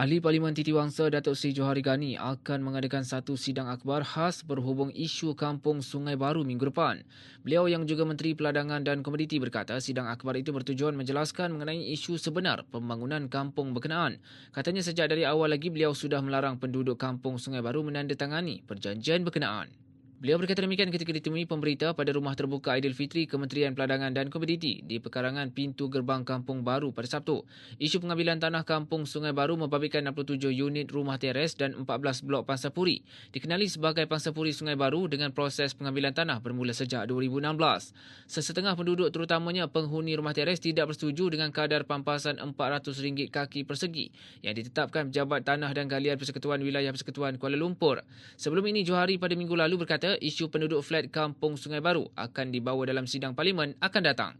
Ahli Parlimen Titi Wangsa Datuk Seri Johari Gani akan mengadakan satu sidang akhbar khas berhubung isu kampung Sungai Baru minggu depan. Beliau yang juga Menteri Peladangan dan Komoditi berkata sidang akhbar itu bertujuan menjelaskan mengenai isu sebenar pembangunan kampung berkenaan. Katanya sejak dari awal lagi beliau sudah melarang penduduk kampung Sungai Baru menandatangani perjanjian berkenaan. Beliau berkata demikian ketika ditemui pemberita pada Rumah Terbuka Aidilfitri Kementerian Peladangan dan Komoditi di pekarangan Pintu Gerbang Kampung Baru pada Sabtu. Isu pengambilan tanah Kampung Sungai Baru membabitkan 67 unit rumah teres dan 14 blok pansapuri. Dikenali sebagai pansapuri Sungai Baru dengan proses pengambilan tanah bermula sejak 2016. Sesetengah penduduk terutamanya penghuni rumah teres tidak bersetuju dengan kadar pampasan RM400 kaki persegi yang ditetapkan Pejabat Tanah dan Galian Persekutuan Wilayah Persekutuan Kuala Lumpur. Sebelum ini Johari pada minggu lalu berkata isu penduduk flat kampung Sungai Baru akan dibawa dalam sidang parlimen akan datang.